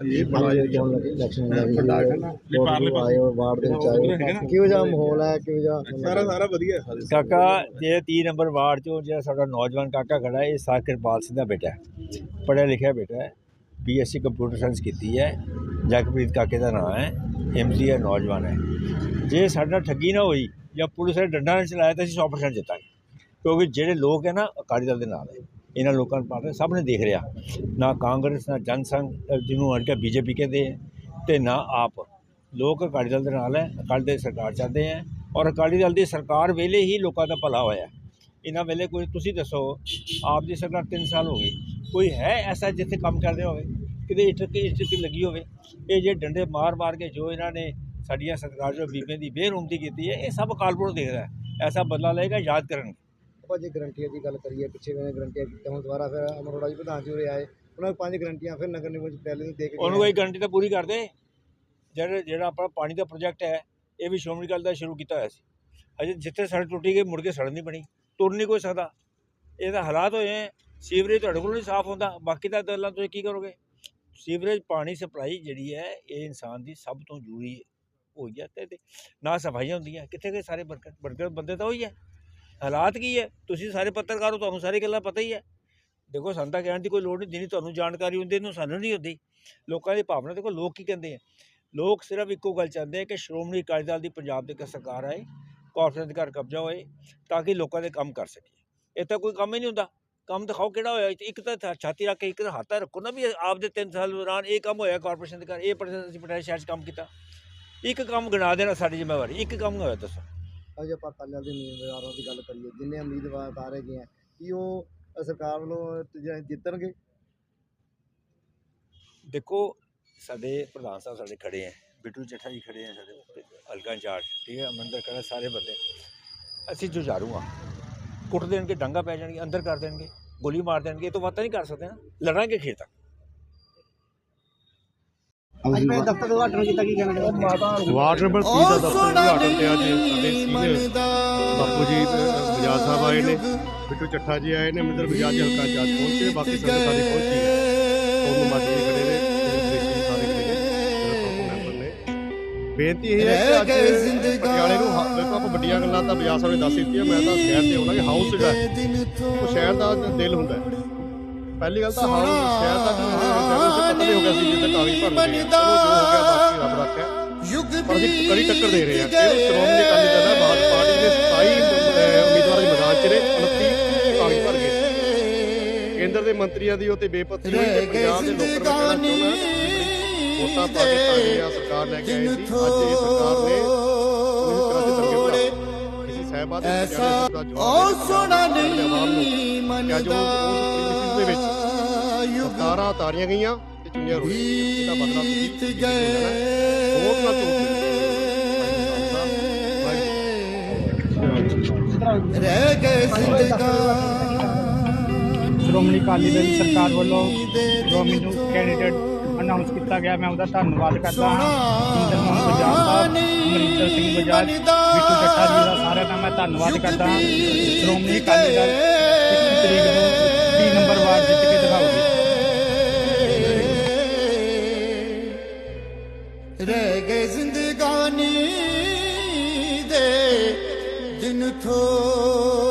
ਇਹ ਬੜਾ ਜਾਣ ਲੱਗੇ ਇਲੈਕਸ਼ਨ ਲੱਗੀ ਪ੍ਰਦਰਸ਼ਨ ਆ। ਪਾਰਲੇ ਆਏ ਹੋ ਵਾਰਡ ਦੇ ਵਿੱਚ ਆਏ ਹੋ। ਕਿਹੋ ਜਿਹਾ ਮਾਹੌਲ ਹੈ ਕਿਹੋ ਜਿਹਾ ਸਾਰਾ ਸਾਰਾ ਵਧੀਆ ਹੈ ਸਾਰੇ ਕਾਕਾ ਜੇ 30 ਨੰਬਰ ਵਾਰਡ ਚੋਂ ਜਿਹੜਾ ਸਾਡਾ ਨੌਜਵਾਨ ਕਾਕਾ ਖੜਾ ਹੈ ਇਹ ਸਾਰ ਕਿਰਪਾਲ ਸਿੰਘ ਦਾ ਬੇਟਾ ਹੈ ਪੜ੍ਹਿਆ ਲਿਖਿਆ ਬੇਟਾ ਹੈ ਬੀਐਸਸੀ ਕੰਪਿਊਟਰ ਸਾਇੰਸ ਕੀਤੀ ਹੈ ਜਗਪ੍ਰੀਤ ਕਾਕੇ ਦਾ ਨਾਮ ਹੈ ਐਮਸੀ ਹੈ ਨੌਜਵਾਨ ਹੈ ਜੇ ਸਾਡਾ ਠੱਗੀ ਨਾ ਹੋਈ ਜਾਂ ਪੁਲਿਸ ਨੇ ਡੰਡਾ ਨਾ ਚਲਾਇਆ ਤਾਂ ਅਸੀਂ 100% ਜਿੱਤਾਂਗੇ ਕਿਉਂਕਿ ਜਿਹੜੇ ਲੋਕ ਹੈ ਨਾ ਅਕਾਲੀ ਦਲ ਦੇ ਨਾਲ ਹੈ ਇਹਨਾਂ ਲੋਕਾਂ ਨੂੰ ਪਾਰਟੀ ਸਭ ਨੇ ਦੇਖ ਰਿਹਾ। ਨਾ ਕਾਂਗਰਸ ਨਾ ਜਨਸੰਘ ਅ, ਜਿਹਨੂੰ ਅੜ ਕੇ ਬੀਜੇਪੀ ਕਹਿੰਦੇ ਹੈ ਤੇ ਨਾ ਆਪ। ਲੋਕ ਅਕਾਲੀ ਦਲ ਦੇ ਨਾਲ ਹੈ ਅਕਾਲੀ ਦਲ ਸਰਕਾਰ ਚਾਹੁੰਦੇ ਹੈ ਔਰ ਅਕਾਲੀ ਦਲ ਦੀ ਸਰਕਾਰ ਵੇਲੇ ਹੀ ਲੋਕਾਂ ਦਾ ਭਲਾ ਹੋਇਆ। ਇਹਨਾਂ ਵੇਲੇ ਕੋਈ ਤੁਸੀਂ ਦੱਸੋ ਆਪ ਦੀ ਸਰਕਾਰ 3 ਸਾਲ ਹੋ ਗਈ ਕੋਈ ਹੈ ਐਸਾ ਜਿੱਥੇ ਕੰਮ ਕਰਦੇ ਹੋਵੇ? ਕਿਤੇ ਇੱਟ ਕੀ ਇੱਟ ਲੱਗੀ ਹੋਵੇ? ਇਹ ਜੇ ਡੰਡੇ ਮਾਰ ਮਾਰ ਕੇ ਜੋ ਇਹਨਾਂ ਨੇ ਸਾਡੀਆਂ ਸਰਕਾਰ ਜੋ ਬੀਬੇ ਦੀ ਬੇਰੁਮਦੀ ਕੀਤੀ ਹੈ ਇਹ ਸਭ ਕਾਲਪੁਰ ਦੇਖਦਾ ਐਸਾ ਬਦਲਾ ਲਏਗਾ ਯਾਦ ਕਰਨਗੇ। ਆਪਾਂ ਜੇ ਗਰੰਟੀਆਂ ਦੀ ਗੱਲ ਕਰੀਏ ਪਿੱਛੇ ਵੀ ਗਰੰਟੀਆਂ ਕੀਤੀਆਂ ਹੁਣ ਦੁਬਾਰਾ ਫਿਰ ਅਮਰ ਅਰੋੜਾ ਜੀ ਪ੍ਰਧਾਨ ਜੀ ਉਰੇ ਆਏ ਉਹਨਾਂ ਨੂੰ ਪੰਜ ਗਰੰਟੀਆਂ ਫਿਰ ਨਗਰ ਨਿਗਮ ਚ ਪਹਿਲੇ ਨੂੰ ਦੇ ਕੇ ਉਹਨੂੰ ਕੋਈ ਗਰੰਟੀ ਤਾਂ ਪੂਰੀ ਕਰ ਦੇ ਜਿਹੜਾ ਜਿਹੜਾ ਆਪਣਾ ਪਾਣੀ ਦਾ ਪ੍ਰੋਜੈਕਟ ਹੈ ਇਹ ਵੀ ਸ਼੍ਰੋਮਣੀ ਅਕਾਲੀ ਦਾ ਸ਼ੁਰੂ ਕੀਤਾ ਹੋਇਆ ਸੀ। ਅਜੇ ਜਿੱਥੇ ਸੜਕ ਟੁੱਟੀ ਗਈ ਮੁੜ ਕੇ ਸੜਕ ਨਹੀਂ ਬਣੀ ਤੁਰ ਨਹੀਂ ਕੋਈ ਸਕਦਾ। ਇਹ ਤਾਂ ਹਾਲਾਤ ਹੋਏ ਹੈ ਸੀਵਰੇਜ ਤੁਹਾਡੇ ਕੋਲ ਨਹੀਂ ਸਾਫ਼ ਹੁੰਦਾ ਬਾਕੀ ਤਾਂ ਗੱਲਾਂ ਤੁਸੀਂ ਕੀ ਕਰੋਗੇ? ਸੀਵਰੇਜ ਪਾਣੀ ਸਪਲਾਈ ਜਿਹੜੀ ਹੈ ਇਹ ਇਨਸਾਨ ਦੀ ਸਭ ਤੋਂ ਜ਼ਰੂਰੀ ਹੋਈ ਹੈ ਤੇ ਤੇ ਨਾ ਸਫਾਈਆਂ ਹੁੰਦੀਆਂ ਕਿੱਥੇ ਗਏ ਸਾਰੇ ਵਰਕਰ ਵਰਕਰ ਬੰਦੇ ਤਾਂ ਉਹੀ ਹੈ। ਹਾਲਾਤ ਕੀ ਹੈ? ਤੁਸੀਂ ਸਾਰੇ ਪੱਤਰਕਾਰ ਹੋ ਤੁਹਾਨੂੰ ਸਾਰੀ ਗੱਲਾਂ ਪਤਾ ਹੀ ਹੈ। ਦੇਖੋ, ਸਾਨੂੰ ਤਾਂ ਕਹਿਣ ਦੀ ਕੋਈ ਲੋੜ ਨਹੀਂ, ਜਿੰਨੀ ਤੁਹਾਨੂੰ ਜਾਣਕਾਰੀ ਹੁੰਦੀ, ਇਹਨੂੰ ਸਾਨੂੰ ਨਹੀਂ ਹੁੰਦੀ। ਲੋਕਾਂ ਦੀ ਭਾਵਨਾ, ਦੇਖੋ, ਲੋਕ ਕੀ ਕਹਿੰਦੇ ਆ? ਲੋਕ ਸਿਰਫ ਇੱਕੋ ਗੱਲ ਚਾਹੁੰਦੇ ਆ ਕਿ ਸ਼੍ਰੋਮਣੀ ਅਕਾਲੀ ਦਲ ਦੀ ਪੰਜਾਬ ਦੇ ਇੱਕ ਸਰਕਾਰ ਆਏ ਕਾਰਪੋਰੇਸ਼ਨ ਦੇ ਘਰ ਕਬਜ਼ਾ ਹੋਏ, ਤਾਂ ਕਿ ਲੋਕਾਂ ਦੇ ਕੰਮ ਕਰ ਸਕੀਏ। ਇਹ ਤਾਂ ਕੋਈ ਕੰਮ ਹੀ ਨਹੀਂ ਹੁੰਦਾ। ਕੰਮ ਦਿਖਾਓ ਕਿਹੜਾ ਹੋਇਆ? ਇੱਕ ਤਾਂ ਥਾ- ਛਾਤੀ ਰੱਖ ਕੇ ਇੱਕ ਤਾਂ ਹੱਥ ਰੱਖੋ ਨਾ ਵੀ ਆਪ ਦੇ 3 ਸਾਲ ਦੌਰਾਨ ਇਹ ਕੰਮ ਹੋਇਆ ਕਾਰਪੋਰੇਸ਼ਨ ਦੇ ਘਰ, ਇਹ ਪਰਸੈਂਟ ਅਸੀਂ ਪਟਿਆਲਾ ਸ਼ਹਿਰ 'ਚ ਕੰਮ ਕੀਤਾ। ਇੱਕ ਕੰਮ ਗਿਣਾ ਦੇਣਾ ਸਾਡੀ ਜ਼ਿੰਮੇਵਾਰੀ, ਇੱਕ ਕੰਮ ਹੋਇਆ ਦੱਸੋ। ਜੇ ਆਪਾਂ ਅਕਾਲੀ ਦੇ ਉਮੀਦਵਾਰਾਂ ਦੀ ਗੱਲ ਕਰੀਏ, ਜਿੰਨੇ ਉਮੀਦਵਾਰ ਉਤਾਰੇ ਗਏ ਆ, ਕੀ ਉਹ ਸਰਕਾਰ ਵੱਲੋਂ ਜਿੱਤਣਗੇ? ਦੇਖੋ, ਸਾਡੇ ਪ੍ਰਧਾਨ ਸਾਹਿਬ ਸਾਡੇ ਖੜੇ ਹੈ ਬਿੱਟੂ ਚੱਠਾ ਜੀ ਖੜੇ ਹੈ ਸਾਡੇ ਹਲਕਾ ਇੰਚਾਰਜ, ਠੀਕ ਹੈ ਅਮਰਿੰਦਰ ਖੜਾ ਸਾਰੇ ਬੰਦੇ। ਅਸੀਂ ਜੁਝਾਰੂ ਹਾਂ ਕੁੱਟ ਦੇਣਗੇ, ਡਾਂਗਾ ਪੈ ਜਾਣਗੇ, ਅੰਦਰ ਕਰ ਦੇਣਗੇ, ਗੋਲੀ ਮਾਰ ਦੇਣਗੇ, ਇਹ ਤੋਂ ਵੱਧ ਨਹੀਂ ਕਰ ਸਕਦੇ ਨਾ, ਲੜਾਂਗੇ ਖੇਰ ਤੱਕ। ਅੱਜ ਮੈਂ ਦਫ਼ਤਰ ਦਾ ਉਦਘਾਟਨ ਕੀਤਾ ਕੀ ਕਹਿਣਾ ਵਾਰਡ ਨੰਬਰ 30 ਦਾ ਦਫ਼ਤਰ ਉਦਘਾਟਨ ਤੇ ਅੱਜ ਸਾਡੇ ਸੀਨੀਅਰ ਬਾਪੂ ਜੀ ਬਜਾਜ ਸਾਹਿਬ ਆਏ ਨੇ। ਬਿੱਟੂ ਚੱਠਾ ਜੀ ਆਏ ਨੇ ਮਿੰਦਰ ਬਜਾਜ ਜੀ ਹਲਕਾ ਜੱਜ ਪਹੁੰਚੇ ਬਾਕੀ ਸੰਗਤ ਸਾਡੀ ਪਹੁੰਚੀ ਹੈ। ਉਹ ਮਾਜੀ ਜੀ ਖੜੇ ਨੇ ਜਿਹੜੇ ਕ੍ਰਿਸ਼ਨ ਸਾਰੇ ਖੜੇ ਨੇ ਜਿਹੜੇ ਮੈਂਬਰ ਨੇ। ਬੇਨਤੀ ਇਹ ਹੈ ਕਿ ਅੱਜ ਪਟਿਆਲੇ ਨੂੰ ਹ- ਦੇਖੋ ਆਪਾਂ ਵੱਡੀਆਂ ਗੱਲਾਂ ਤਾਂ ਬਜਾਜ ਸਾਹਿਬ ਨੇ ਦੱਸ ਦਿੱਤੀਆਂ ਮੈਂ ਤਾਂ ਸ਼ਹਿਰ ਤੇ ਆਉਣਾ ਕਿ ਹਾਊਸ ਜਿਹੜਾ ਹੈ, ਉਹ ਸ਼ਹਿਰ ਦਾ ਦਿਲ ਹੁੰਦਾ ਹੈ। ਪਹਿਲੀ ਗੱਲ ਤਾਂ ਹਾਊਸ ਸ਼ਹਿਰ ਦਾ ਸੇ ਪਤਾ ਨਹੀਂ ਹੋ ਗਿਆ ਸੀ ਜਿੱਦਾਂ ਕਾਗਜ਼ ਭਰਨ ਗਏ ਆ। ਚਲੋ ਜੋ ਹੋ ਗਿਆ ਬਾਕੀ ਰੱਬ ਰੱਖਿਆ। ਪਰ ਅਸੀਂ ਕੜੀ ਟੱਕਰ ਦੇ ਰਹੇ ਹਾਂ। ਇਹ ਸ਼੍ਰੋਮਣੀ ਅਕਾਲੀ ਦਲ ਹੈ ਭਾਰਤ ਪਾਰਟੀ ਦੇ 27 ਅਹ, ਉਮੀਦਵਾਰ ਦੇ ਮੈਦਾਨ 'ਚ ਨੇ 29 ਕਾਗਜ਼ ਭਰ ਗਏ ਕੇਂਦਰ ਦੇ ਮੰਤਰੀਆਂ ਦੀ ਉਹ ਤੇ ਬੇਪਤੀ ਹੋਈ ਤੇ ਪੰਜਾਬ ਦੇ ਲੋਕਾਂ ਨੂੰ ਕਹਿਣਾ ਚਾਹੁੰਦਾ ਵੋਟਾਂ ਪਾ ਕੇ ਸਾਡੀ ਆ ਸਰਕਾਰ ਲੈ ਕੇ ਆਈ ਸੀ ਅੱਜ ਇਹ ਸਰਕਾਰ ਨੇ ਦੇ ਐਸਾ ਉਹ ਸੋਣਾ ਨਹੀਂ ਮੰਨਦਾ। ਦੇ ਵਿੱਚ ਸਰਕਾਰਾਂ ਤਾਰੀਆਂ ਗਈਆਂ। ਤੇ ਚੁਣੀਆਂ ਰੋਈਆਂ ਇਹਦਾ ਬਦਲਾ ਤੁਸੀਂ ਗਏ ਹੋਰ ਨਾ ਰਹਿ ਗਏ ਸ਼੍ਰੋਮਣੀ ਅਕਾਲੀ ਦਲ ਸਰਕਾਰ ਵੱਲੋਂ ਜੋ ਮੈਨੂੰ ਕੈਂਡੀਡੇਟ ਅਨਾਉਂਸ ਕੀਤਾ ਗਿਆ। ਮੈਂ ਉਹਦਾ ਧੰਨਵਾਦ ਕਰਦਾ ਹਾਂ। ਇੰਦਰ ਮੋਹਨ ਬਜਾਜ ਸਾਹਿਬ ਅਮਰਿੰਦਰ ਸਿੰਘ ਬਜਾਜ ਬਿੱਟੂ ਚੱਠਾ ਜੀ ਦਾ ਸਾਰਿਆਂ ਦਾ ਮੈਂ ਧੰਨਵਾਦ ਕਰਦਾ ਹਾਂ। ਸ਼੍ਰੋਮਣੀ ਅਕਾਲੀ ਦਲ 21 ਤਰੀਕ ਨੂੰ 30 ਨੰਬਰ ਵਾਰਡ ਜਿੱਤ दिन थो